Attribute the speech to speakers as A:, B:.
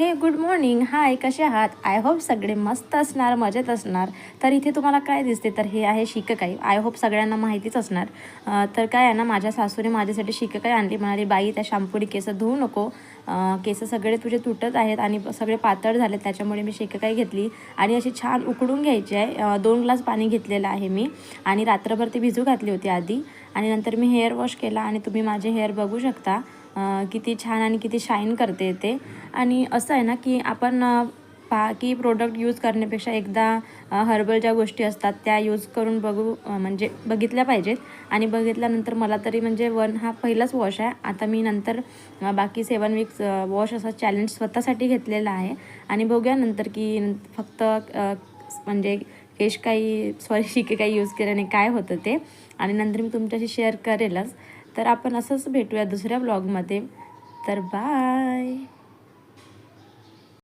A: हे good morning hi कसे आहात? आय होप सगळे मस्त असणार मजेत असणार. तर इथे तुम्हाला काय दिसते? तर हे आहे शिककाई. आय होप सगळ्यांना माहितीच असणार. तर काय आहे ना माझ्या सासूने माझ्यासाठी शिककाई आणली. म्हणाली बाई त्या शॅम्पूने केस धुवू नको. केस सगळे तुझे तुटत आहेत आणि सगळे पातळ झाले त्याच्यामुळे मी शिककाई घेतली आणि अशी छान उकडून घ्यायची आहे. दोन ग्लास पाणी घेतलेलं आहे मी आणि रात्रभर ती भिजू घातली होती आधी आणि नंतर मी हेअर वॉश केला आणि तुम्ही माझे हेअर बघू शकता. किती छान आणि किती शाईन करते ते. आणि असं आहे ना की आपण अं, पा की प्रोडक्ट यूज करण्यापेक्षा एकदा हर्बल ज्या गोष्टी असतात त्या यूज करून बघू म्हणजे बघितल्या पाहिजेत. आणि बघितल्यानंतर मला तरी म्हणजे वन हा पहिलाच वॉश आहे. आता मी नंतर बाकी सेवन वीक्स वॉश असा चॅलेंज स्वतःसाठी घेतलेला आहे. आणि बघूया नंतर की फक्त म्हणजे केश काही सॉरी शिके काही यूज केल्याने काय होतं ते. आणि नंतर मी तुमच्याशी शेअर करेलच. तर आपण असंच भेटूया दुसऱ्या ब्लॉगमध्ये तर बाय